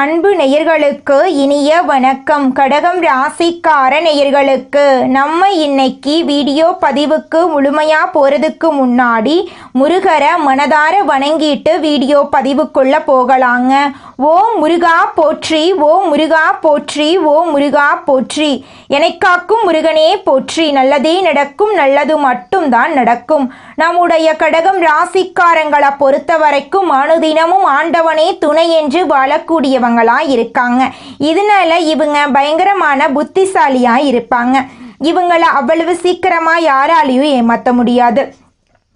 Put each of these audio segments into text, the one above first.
அன்பு நேயர்களுக்கு இனிய வணக்கம். கடகம் ராசிக்கார நேயர்களுக்கு நம்ம இன்னைக்கு வீடியோ பதிவுக்கு முழுமையாக போகிறதுக்கு முன்னாடி முருகரை மனதார வணங்கிட்டு வீடியோ பதிவுக்குள்ள போகலாங்க. ஓ முருகா போற்றி ஓ முருகா போற்றி ஓ முருகா போற்றி. எனக்காக்கும் முருகனே போற்றி. நல்லதே நடக்கும் நல்லது மட்டும்தான் நடக்கும். நம்முடைய கடகம் ராசிக்காரங்களை பொறுத்த வரைக்கும் அனுதினமும் ஆண்டவனே துணை என்று வாழக்கூடியவங்களா இருக்காங்க. இதனால இவங்க பயங்கரமான புத்திசாலியா இருப்பாங்க. இவங்களை அவ்வளவு சீக்கிரமா யாராலையும் ஏமாத்த முடியாது.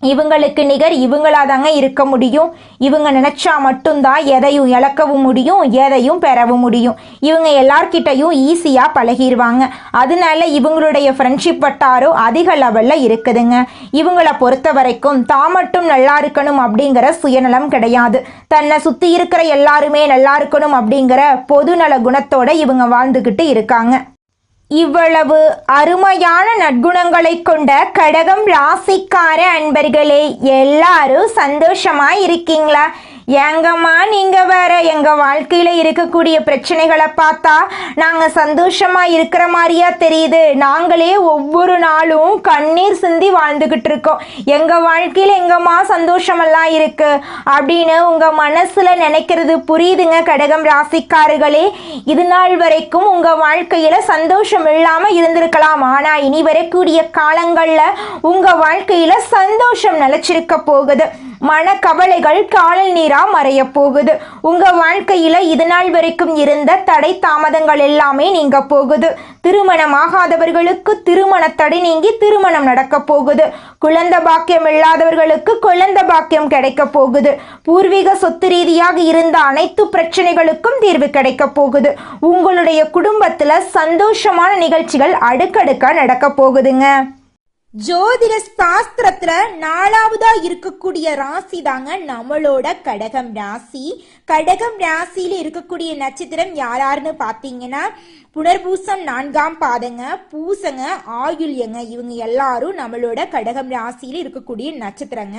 இவங்களுக்கு நிகர் இவங்களாதாங்க இருக்க முடியும். இவங்க நினைச்சா மட்டும்தான் எதையும் இழக்கவும் முடியும் எதையும் பெறவும் முடியும். இவங்க எல்லார்கிட்டையும் ஈஸியாக பழகிடுவாங்க அதனால இவங்களுடைய ஃப்ரெண்ட்ஷிப் வட்டாரம் அதிக லெவலில் இருக்குதுங்க. இவங்கள பொறுத்த வரைக்கும் தான் மட்டும் நல்லா இருக்கணும் அப்படிங்கிற சுயநலம் கிடையாது. தன்னை சுற்றி இருக்கிற எல்லாருமே நல்லா இருக்கணும் அப்படிங்கிற பொதுநல குணத்தோட இவங்க வாழ்ந்துக்கிட்டு இருக்காங்க. இவ்வளவு அருமையான நற்குணங்களை கொண்ட கடகம் ராசிக்கார அன்பர்களே எல்லாரும் சந்தோஷமா இருக்கீங்களா? ஏங்கம்மா நீங்க வேற எங்க வாழ்க்கையில இருக்கக்கூடிய பிரச்சனைகளை பார்த்தா நாங்க சந்தோஷமா இருக்கிற மாதிரியா தெரியுது. நாங்களே ஒவ்வொரு நாளும் கண்ணீர் சிந்தி வாழ்ந்துகிட்டு இருக்கோம். எங்க வாழ்க்கையில எங்கம்மா சந்தோஷமெல்லாம் இருக்கு? அப்படின்னு உங்க மனசுல நினைக்கிறது புரியுதுங்க கடகம் ராசிக்காரர்களே. இது நாள் வரைக்கும் உங்க வாழ்க்கையில சந்தோஷம் இல்லாம இருந்திருக்கலாம். ஆனா இனி வரக்கூடிய காலங்கள்ல உங்க வாழ்க்கையில சந்தோஷம் நிலைச்சிருக்க போகுது. மனக்கவலைகள் காணல் நீரா மறைய போகுது. உங்க வாழ்க்கையில இது நாள் வரைக்கும் இருந்த தடை தாமதங்கள் எல்லாமே நீங்க போகுது. திருமணமாகாதவர்களுக்கு திருமண தடை நீங்கி திருமணம் நடக்க போகுது. குழந்தை பாக்கியம் இல்லாதவர்களுக்கு குழந்தை பாக்கியம் கிடைக்க போகுது. பூர்வீக சொத்து ரீதியாக இருந்த அனைத்து பிரச்சனைகளுக்கும் தீர்வு கிடைக்க போகுது. உங்களுடைய குடும்பத்துல சந்தோஷமான நிகழ்ச்சிகள் அடுக்கடுக்கா நடக்க போகுதுங்க. ஜோதிட சாஸ்திரத்துல நாலாவதா இருக்கக்கூடிய ராசி தாங்க நம்மளோட கடகம் ராசி. கடகம் ராசியில இருக்கக்கூடிய நட்சத்திரம் யாராருன்னு பாத்தீங்கன்னா புனர்பூசம் நான்காம் பாதங்க பூசங்க ஆயுள்யங்க இவங்க எல்லாரும் நம்மளோட கடகம் ராசியில இருக்கக்கூடிய நட்சத்திரங்க.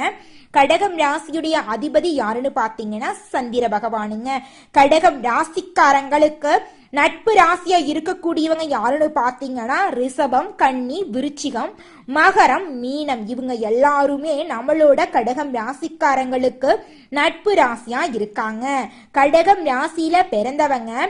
கடகம் ராசியுடைய அதிபதி யாருன்னு பாத்தீங்கன்னா சந்திர பகவானுங்க. கடகம் ராசிக்காரங்களுக்கு நட்பு ராசியா இருக்கக்கூடியவங்க யாருன்னு பாத்தீங்கன்னா ரிஷபம் கன்னி விருச்சிகம் மகரம் மீனம். இவங்க எல்லாருமே நம்மளோட கடகம் ராசிக்காரங்களுக்கு நட்பு ராசியா இருக்காங்க. கடகம் ராசியில பிறந்தவங்க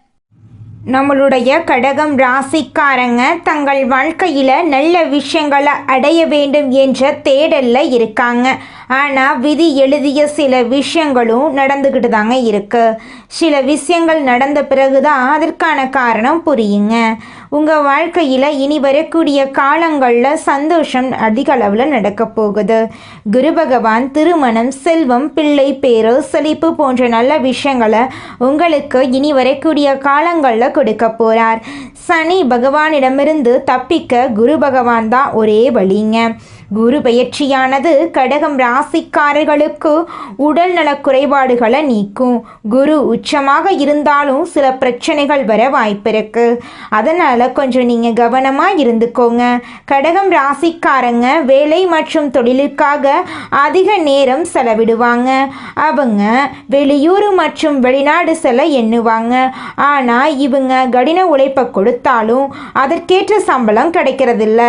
நம்மளுடைய கடகம் ராசிக்காரங்க தங்கள் வாழ்க்கையில் நல்ல விஷயங்களை அடைய வேண்டும் என்ற தேடலில் இருக்காங்க. ஆனால் விதி எழுதிய சில விஷயங்களும் நடந்துக்கிட்டு தாங்க இருக்குது சில விஷயங்கள் நடந்த பிறகு தான் அதற்கான காரணம் புரியுங்க. உங்கள் வாழ்க்கையில் இனி வரக்கூடிய காலங்களில் சந்தோஷம் அதிக அளவில் நடக்க போகுது. குரு பகவான் திருமணம் செல்வம் பிள்ளை பேரு செழிப்பு போன்ற நல்ல விஷயங்களை உங்களுக்கு இனி வரக்கூடிய காலங்களில் கொடுக்க போகிறார் சனி பகவானிடமிருந்து தப்பிக்க குரு பகவான் தான் ஒரே வழிங்க. குரு பயிற்சியானது கடகம் ராசிக்காரர்களுக்கு உடல்நல குறைபாடுகளை நீக்கும். குரு உச்சமாக இருந்தாலும் சில பிரச்சனைகள் வர வாய்ப்பிருக்கு. அதனால் கொஞ்சம் நீங்கள் கவனமாக இருந்துக்கோங்க. கடகம் ராசிக்காரங்க வேலை மற்றும் தொழிலுக்காக அதிக நேரம் செலவிடுவாங்க. அவங்க வெளியூர் மற்றும் வெளிநாடு செல்ல எண்ணுவாங்க. ஆனால் இவங்க கடின உழைப்பை கொடுத்தாலும் அதற்கேற்ற சம்பளம் கிடைக்கிறதில்ல.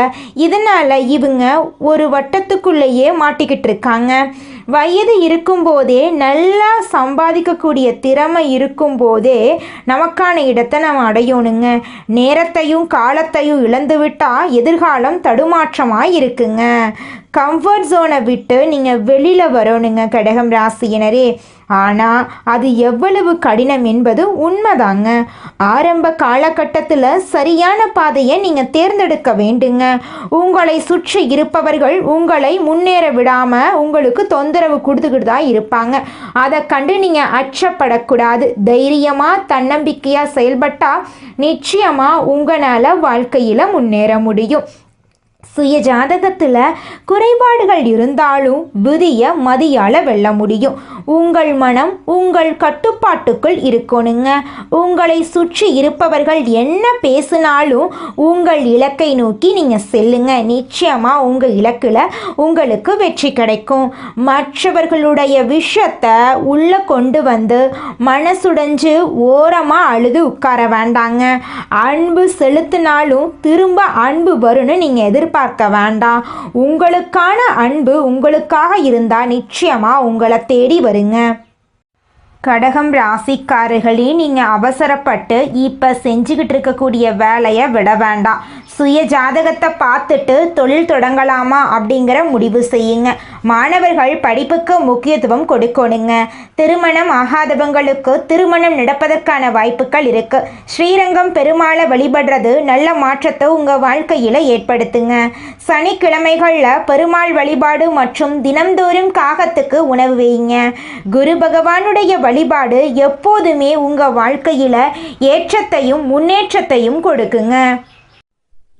இதனால் இவங்க ஒரு வட்டத்துக்குள்ளேயே மாட்டிக்கிட்டு இருக்காங்க. வயது இருக்கும்போதே நல்லா சம்பாதிக்கக்கூடிய திறமை இருக்கும்போதே நமக்கான இடத்தை நம்ம அடையணுங்க. நேரத்தையும் காலத்தையும் இழந்து விட்டால் எதிர்காலம் தடுமாற்றமாக இருக்குங்க. கம்ஃபர்ட் ஜோனை விட்டு நீங்கள் வெளியில் வரணுங்க கடகம் ராசியினரே. ஆனால் அது எவ்வளவு கடினம் என்பது உண்மைதாங்க. ஆரம்ப காலகட்டத்தில் சரியான பாதையை நீங்கள் தேர்ந்தெடுக்க வேண்டுங்க. உங்களை சுற்றி இருப்பவர்கள் உங்களை முன்னேற விடாமல் உங்களுக்கு தொந்தரவு கொடுத்துக்கிட்டு தான் இருப்பாங்க. அதை கண்டு நீங்கள் அச்சப்படக்கூடாது. தைரியமாக தன்னம்பிக்கையாக செயல்பட்டால் நிச்சயமாக உங்களால் வாழ்க்கையில் முன்னேற முடியும். சுய ஜாதகத்தில் குறைபாடுகள் இருந்தாலும் விதிய மதியால் வெல்ல முடியும். உங்கள் மனம் உங்கள் கட்டுப்பாட்டுக்குள் இருக்கணுங்க. உங்களை சுற்றி இருப்பவர்கள் என்ன பேசினாலும் உங்கள் இலக்கை நோக்கி நீங்கள் செல்லுங்க. நிச்சயமாக உங்கள் இலக்கில் உங்களுக்கு வெற்றி கிடைக்கும். மற்றவர்களுடைய விஷயத்தை உள்ளே கொண்டு வந்து மனசுடைஞ்சு ஓரமாக அழுது உட்கார வேண்டாங்க. அன்பு செலுத்தினாலும் திரும்ப அன்பு வரும்னு நீங்கள் எதிர்ப்பு எதிர்பார்க்க வேண்டாம். உங்களுக்கான அன்பு உங்களுக்காக இருந்தால் நிச்சயமாக உங்களை தேடி வருங்க. கடகம் ராசிக்காரர்களே நீங்கள் அவசரப்பட்டு இப்போ செஞ்சுக்கிட்டு இருக்கக்கூடிய வேலையை விட வேண்டாம். சுய ஜாதகத்தை பார்த்துட்டு தொழில் தொடங்கலாமா அப்படிங்கிற முடிவு செய்யுங்க. மாணவர்கள் படிப்புக்கு முக்கியத்துவம் கொடுக்கணுங்க. திருமணம் ஆகாதவங்களுக்கு திருமணம் நடப்பதற்கான வாய்ப்புகள் இருக்கு. ஸ்ரீரங்கம் பெருமாளை வழிபடுறது நல்ல மாற்றத்தை உங்கள் வாழ்க்கையில் ஏற்படுத்துங்க. சனிக்கிழமைகளில் பெருமாள் வழிபாடு மற்றும் தினம்தோறும் காகத்துக்கு உணவு வைங்க குரு பகவானுடைய வழிபாடு எப்போதுமே உங்கள் வாழ்க்கையில் ஏற்றத்தையும் முன்னேற்றத்தையும் கொடுக்குங்க.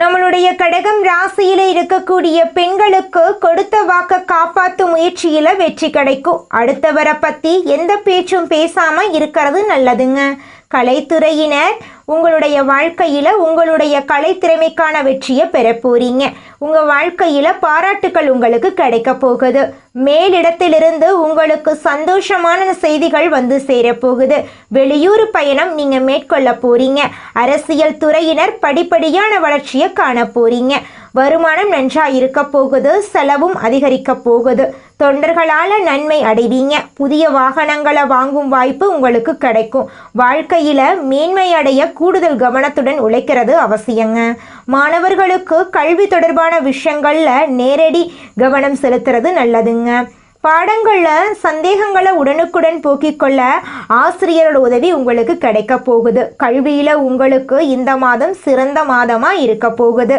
நம்மளுடைய கடகம் ராசியில இருக்கக்கூடிய பெண்களுக்கு கொடுத்த வாக்க காப்பாற்றும் முயற்சியில வெற்றி கிடைக்கும். அடுத்தவரை பத்தி எந்த பேச்சும் பேசாம இருக்கிறது நல்லதுங்க. கலைத்துறையினர் உங்களுடைய வாழ்க்கையில் உங்களுடைய கலைத்திறமைக்கான வெற்றியை பெற உங்கள் வாழ்க்கையில் பாராட்டுக்கள் உங்களுக்கு கிடைக்க போகுது. மேலிடத்திலிருந்து உங்களுக்கு சந்தோஷமான செய்திகள் வந்து சேரப்போகுது வெளியூர் பயணம் நீங்கள் மேற்கொள்ள போகிறீங்க அரசியல் துறையினர் படிப்படியான வளர்ச்சியை காண போகிறீங்க வருமானம் நன்றா இருக்க போகுது செலவும் அதிகரிக்க போகுது. தொண்டர்களால நன்மை அடைவீங்க. புதிய வாகனங்களை வாங்கும் வாய்ப்பு உங்களுக்கு கிடைக்கும். வாழ்க்கையில மேன்மை அடைய கூடுதல் கவனத்துடன் உழைக்கிறது அவசியங்க. மாணவர்களுக்கு கல்வி தொடர்பான விஷயங்கள்ல நேரடி கவனம் செலுத்துறது நல்லதுங்க. பாடங்களில் சந்தேகங்களை உடனுக்குடன் போக்கிக் கொள்ள ஆசிரியரோட உதவி உங்களுக்கு கிடைக்க போகுது. கல்வியில் உங்களுக்கு இந்த மாதம் சிறந்த மாதமாக இருக்க போகுது.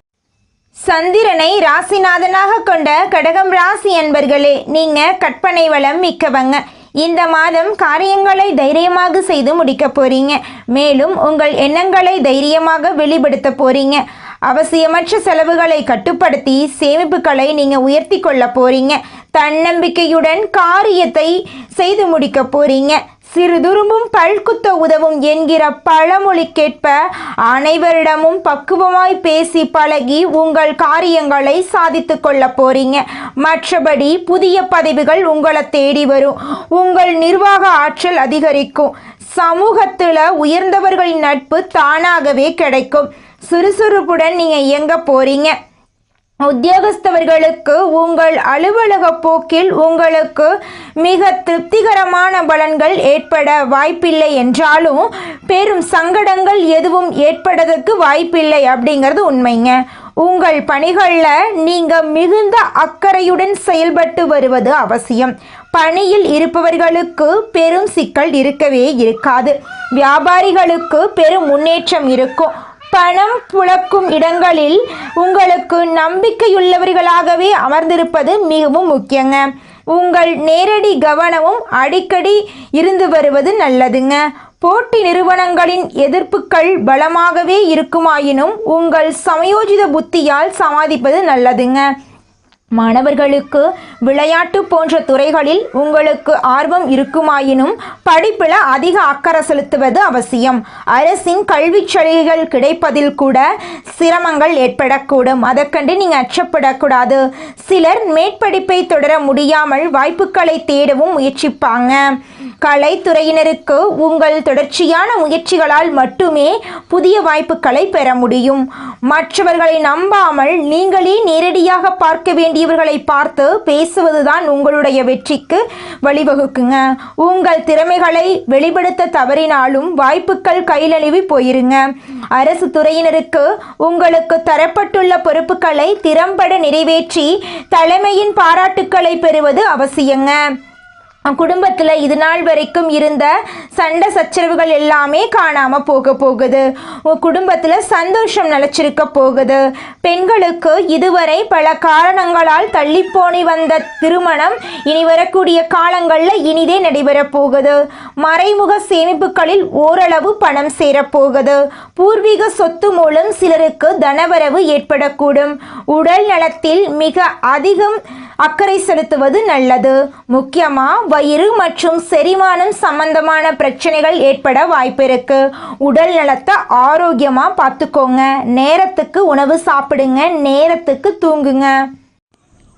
சந்திரனை ராசிநாதனாக கொண்ட கடகம் ராசி என்பர்களே நீங்க கற்பனை வளம் மிக்கவங்க. இந்த மாதம் காரியங்களை தைரியமாக செய்து முடிக்க போறீங்க. மேலும் உங்கள் எண்ணங்களை தைரியமாக வெளிப்படுத்த போறீங்க. அவசியமற்ற செலவுகளை கட்டுப்படுத்தி சேமிப்புகளை நீங்க உயர்த்தி கொள்ள போறீங்க. தன்னம்பிக்கையுடன் காரியத்தை செய்து முடிக்க போறீங்க. சிறுதுரும்பும் பல்குத்த உதவும் என்கிற பழமொழிக்கேற்ப அனைவரிடமும் பக்குவமாய் பேசி பழகி உங்கள் காரியங்களை சாதித்து கொள்ள போறீங்க. மற்றபடி புதிய பதவிகள் உங்களை தேடி வரும். உங்கள் நிர்வாக ஆற்றல் அதிகரிக்கும். சமூகத்தில் உயர்ந்தவர்களின் நட்பு தானாகவே கிடைக்கும். சுறுசுறுப்புடன் நீங்கள் இயங்க போறீங்க. உத்தியோகஸ்தவர்களுக்கு உங்கள் அலுவலக போக்கில் உங்களுக்கு மிக திருப்திகரமான பலன்கள் ஏற்பட வாய்ப்பில்லை என்றாலும் பெரும் சங்கடங்கள் எதுவும் ஏற்படுறதுக்கு வாய்ப்பில்லை அப்படிங்கிறது உண்மைங்க. உங்கள் பணிகளில் நீங்கள் மிகுந்த அக்கறையுடன் செயல்பட்டு வருவது அவசியம். பணியில் இருப்பவர்களுக்கு பெரும் சிக்கல் இருக்கவே இருக்காது. வியாபாரிகளுக்கு பெரும் முன்னேற்றம் இருக்கும். பணம் புழக்கும் இடங்களில் உங்களுக்கு நம்பிக்கையுள்ளவர்களாகவே அமர்ந்திருப்பது மிகவும் முக்கியங்க. உங்கள் நேரடி கவனமும் அடிக்கடி இருந்து வருவது நல்லதுங்க. போட்டி நிறுவனங்களின் எதிர்ப்புகள் பலமாகவே இருக்குமாயினும் உங்கள் சமயோஜித புத்தியால் சமாளிப்பது நல்லதுங்க. மாணவர்களுக்கு விளையாட்டு போன்ற துறைகளில் உங்களுக்கு ஆர்வம் இருக்குமாயினும் படிப்பில் அதிக அக்கறை செலுத்துவது அவசியம். அரசின் கல்விச் சலுகைகள் கிடைப்பதில் கூட சிரமங்கள் ஏற்படக்கூடும். அதற்கண்டு நீங்கள் அச்சப்படக்கூடாது. சிலர் மேற்படிப்பை தொடர முடியாமல் வாய்ப்புகளை தேடவும் முயற்சிப்பாங்க. கலைத்துறையினருக்கு உங்கள் தொடர்ச்சியான முயற்சிகளால் மட்டுமே புதிய வாய்ப்புகளை பெற முடியும். மற்றவர்களை நம்பாமல் நீங்களே நேரடியாக பார்க்க வேண்டிய பெரியவர்களை பார்த்து பேசுவதுதான் உங்களுடைய வெற்றிக்கு வழிவகுக்குங்க. உங்கள் திறமைகளை வெளிப்படுத்த தவறினாலும் வாய்ப்புகள் கையிலழுவி போயிருங்க. அரசு துறையினருக்கு உங்களுக்கு தரப்பட்டுள்ள பொறுப்புகளை திறம்பட நிறைவேற்றி தலைமையின் பாராட்டுக்களை பெறுவது அவசியங்க. குடும்பத்தில் இது நாள் வரைக்கும் இருந்த சண்டை சச்சரவுகள் எல்லாமே காணாமல் போக போகுது. குடும்பத்தில் சந்தோஷம் நிலச்சிருக்க போகுது. பெண்களுக்கு இதுவரை பல காரணங்களால் தள்ளிப்போனி வந்த திருமணம் இனி வரக்கூடிய காலங்களில் இனிதே நடைபெறப் போகுது. மறைமுக சேமிப்புகளில் ஓரளவு பணம் சேரப்போகுது பூர்வீக சொத்து மூலம் சிலருக்கு தனவரவு ஏற்படக்கூடும். உடல் நலத்தில் மிக அதிகம் அக்கறை செலுத்துவது நல்லது. முக்கியமா வயிறு மற்றும் செரிமானம் சம்பந்தமான பிரச்சனைகள் ஏற்பட வாய்ப்பு இருக்கு. உடல் நலத்தை ஆரோக்கியமா பார்த்துக்கோங்க. நேரத்துக்கு உணவு சாப்பிடுங்க நேரத்துக்கு தூங்குங்க.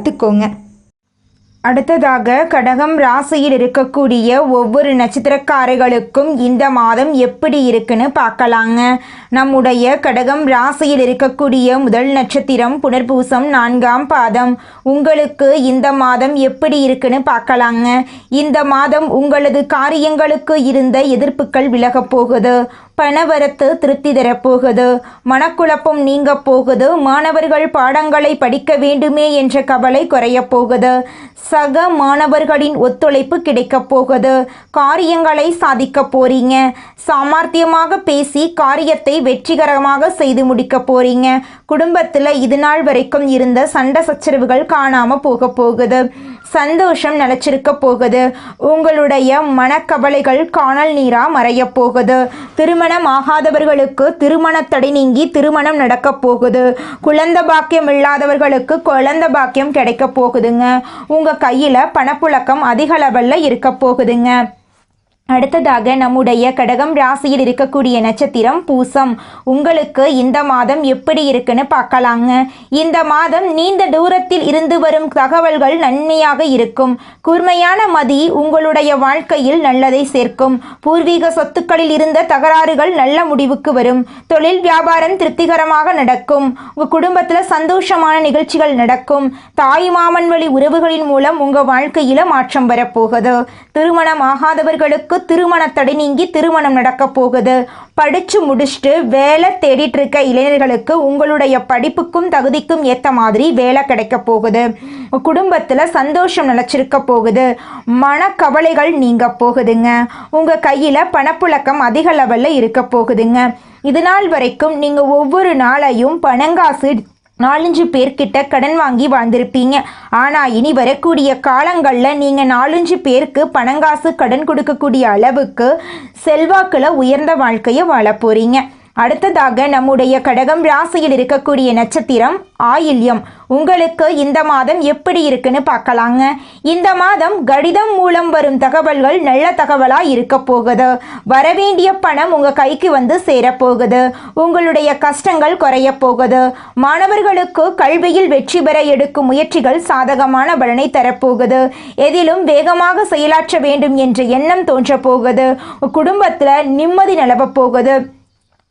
கற்றுக்கோங்க அடுத்ததாக கடகம் ராசியில் இருக்கக்கூடிய ஒவ்வொரு நட்சத்திரக்காரர்களுக்கும் இந்த மாதம் எப்படி இருக்குன்னு பார்க்கலாங்க. நம்முடைய கடகம் ராசியில் இருக்கக்கூடிய முதல் நட்சத்திரம் புனர்பூசம் நான்காம் பாதம். உங்களுக்கு இந்த மாதம் எப்படி இருக்குன்னு பார்க்கலாங்க. இந்த மாதம் உங்களது காரியங்களுக்கு இருந்த எதிர்ப்புகள் விலகப் போகுது. பணவரத்து திருப்தி தரப்போகுது. மனக்குழப்பம் நீங்க போகுது. மாணவர்கள் பாடங்களை படிக்க வேண்டுமே என்ற கவலை குறையப் போகுது. சக மாணவர்களின் ஒத்துழைப்பு கிடைக்கப் போகுது. காரியங்களை சாதிக்க போறீங்க. சாமர்த்தியமாக பேசி காரியத்தை வெற்றிகரமாக செய்து முடிக்க போறீங்க. குடும்பத்தில் இதுநாள் வரைக்கும் இருந்த சண்டை சச்சரவுகள் காணாம போக போகுது. சந்தோஷம் நிலச்சிருக்க போகுது. உங்களுடைய மனக்கவலைகள் காணல் நீரா மறைய போகுது. திருமணம் ஆகாதவர்களுக்கு திருமண தடை நீங்கி திருமணம் நடக்க போகுது. குழந்த பாக்கியம் இல்லாதவர்களுக்கு குழந்த பாக்கியம் கிடைக்க போகுதுங்க. உங்க கையில பணப்புழக்கம் அதிக லெவல்ல இருக்க போகுதுங்க. அடுத்ததாக நம்முடைய கடகம் ராசியில் இருக்கக்கூடிய நட்சத்திரம் பூசம். உங்களுக்கு இந்த மாதம் எப்படி இருக்குன்னு பார்க்கலாங்க. இந்த மாதம் நீண்ட தூரத்தில் இருந்து வரும் தகவல்கள் நன்மையாக இருக்கும். கூர்மையான மதி உங்களுடைய வாழ்க்கையில் நல்லதை சேர்க்கும். பூர்வீக சொத்துக்களில் இருந்த தகராறுகள் நல்ல முடிவுக்கு வரும். தொழில் வியாபாரம் திருப்திகரமாக நடக்கும். உங்கள் குடும்பத்தில் சந்தோஷமான நிகழ்ச்சிகள் நடக்கும். தாய் மாமன் வழி உறவுகளின் மூலம் உங்கள் வாழ்க்கையில் மாற்றம் வரப்போகுது. திருமணம் ஆகாதவர்களுக்கு திருமண தடை நீங்கி திருமணம் நடக்க போகுது. படிச்சு முடிச்சுட்டு வேலை தேடிட்டு இருக்க இளைஞர்களுக்கு உங்களுடைய படிப்புக்கும் தகுதிக்கும் ஏற்ற மாதிரி வேலை கிடைக்க போகுது. குடும்பத்தில் சந்தோஷம் நிலச்சிருக்க போகுது. மனக்கவலைகள் நீங்க போகுதுங்க. உங்க கையில பணப்புழக்கம் அதிக லெவலில் இருக்க போகுதுங்க. இது நாள் வரைக்கும் நீங்க ஒவ்வொரு நாளையும் பணங்காசு நாலஞ்சு பேர்கிட்ட கடன் வாங்கி வாழ்ந்திருப்பீங்க. ஆனால் இனி வரக்கூடிய காலங்களில் நீங்கள் நாலஞ்சு பேருக்கு பணங்காசு கடன் கொடுக்கக்கூடிய அளவுக்கு செல்வாக்கில் உயர்ந்த வாழ்க்கையை வாழ போகிறீங்க அடுத்ததாக நம்முடைய கடகம் ராசியில் இருக்கக்கூடிய நட்சத்திரம் ஆயில்யம். உங்களுக்கு இந்த மாதம் எப்படி இருக்குன்னு பார்க்கலாங்க. இந்த மாதம் கடிதம் மூலம் வரும் தகவல்கள் நல்ல தகவலாக இருக்க போகுது. வரவேண்டிய பணம் உங்கள் கைக்கு வந்து சேரப்போகுது உங்களுடைய கஷ்டங்கள் குறைய போகுது. மாணவர்களுக்கு கல்வியில் வெற்றி பெற எடுக்கும் முயற்சிகள் சாதகமான பலனை தரப்போகுது எதிலும் வேகமாக செயலாற்ற வேண்டும் என்ற எண்ணம் தோன்றப்போகுது குடும்பத்தில் நிம்மதி நிலவப்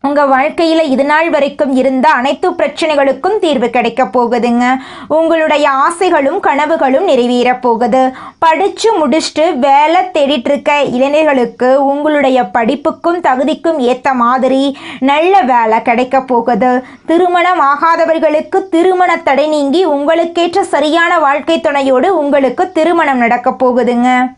உங்க உங்கள் வாழ்க்கையில் இது நாள் வரைக்கும் இருந்த அனைத்து பிரச்சனைகளுக்கும் தீர்வு கிடைக்க போகுதுங்க. உங்களுடைய ஆசைகளும் கனவுகளும் நிறைவேற போகுது. படித்து முடிச்சுட்டு வேலை தேடிட்டு இருக்க இளைஞர்களுக்கு உங்களுடைய படிப்புக்கும் தகுதிக்கும் ஏற்ற மாதிரி நல்ல வேலை கிடைக்க போகுது. திருமணம் ஆகாதவர்களுக்கு திருமண தடை நீங்கி உங்களுக்கேற்ற சரியான வாழ்க்கை துணையோடு உங்களுக்கு திருமணம் நடக்க போகுதுங்க.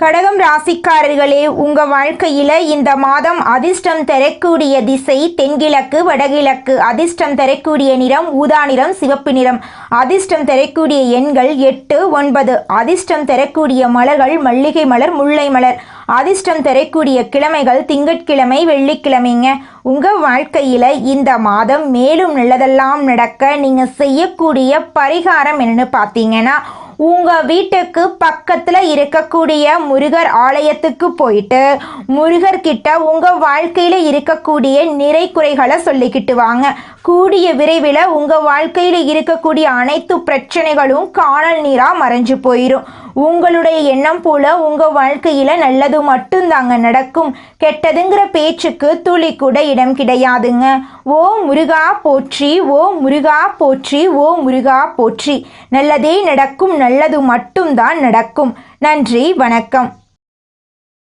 கடகம் ராசிக்காரர்களே உங்க வாழ்க்கையில இந்த மாதம் அதிர்ஷ்டம் தரக்கூடிய திசை தென்கிழக்கு வடகிழக்கு. அதிர்ஷ்டம் தரக்கூடிய நிறம் ஊதா நிறம் சிவப்பு நிறம். அதிர்ஷ்டம் தரக்கூடிய எண்கள் எட்டு ஒன்பது. அதிர்ஷ்டம் தரக்கூடிய மலர்கள் மல்லிகை மலர் முல்லை மலர். அதிர்ஷ்டம் தரக்கூடிய கிழமைகள் திங்கட்கிழமை வெள்ளிக்கிழமைங்க. உங்கள் வாழ்க்கையில் இந்த மாதம் மேலும் நல்லதெல்லாம் நடக்க நீங்கள் செய்யக்கூடிய பரிகாரம் என்னன்னு பார்த்தீங்கன்னா உங்க வீட்டுக்கு பக்கத்துல இருக்கக்கூடிய முருகர் ஆலயத்துக்கு போயிட்டு முருகர் கிட்ட உங்க வாழ்க்கையில இருக்கக்கூடிய நிறை குறைகளை சொல்லிக்கிட்டு வாங்க. கூடிய விரைவில் உங்க வாழ்க்கையில இருக்கக்கூடிய அனைத்து பிரச்சனைகளும் காணல் நீரா மறைஞ்சு போயிடும் உங்களுடைய எண்ணம் போல உங்க வாழ்க்கையில நல்லது மட்டும்தாங்க நடக்கும். கெட்டதுங்கிற பேச்சுக்கு துளி கூட இடம் கிடையாதுங்க. ஓ முருகா போற்றி ஓ முருகா போற்றி ஓ முருகா போற்றி. நல்லதே நடக்கும் நல்லது மட்டும்தான் நடக்கும். நன்றி வணக்கம்.